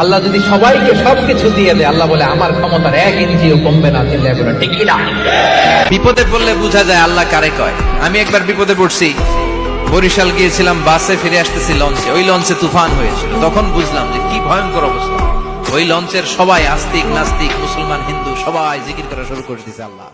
আল্লাহ যদি সবাইকে সবকিছু দিয়ে দেয়, আল্লাহ বলে, আমার ক্ষমতার এক ইঞ্চিও কমবে না চিল্লায় বলেন ঠিক কিনা? বিপদে পড়লে বোঝা যায় আল্লাহ কারে কয়। আমি একবার বিপদে পড়ছি। বরিশাল গিয়েছিলাম, বাসে ফিরে আসতেছি লঞ্চে। ওই লঞ্চে তুফান হয়েছিল তখন বুঝলাম যে কি ভয়ঙ্কর অবস্থা। ওই লঞ্চের সবাই আস্তিক, নাস্তিক, মুসলমান, হিন্দু, সবাই জিকির করা শুরু করে দিয়েছে আল্লাহ।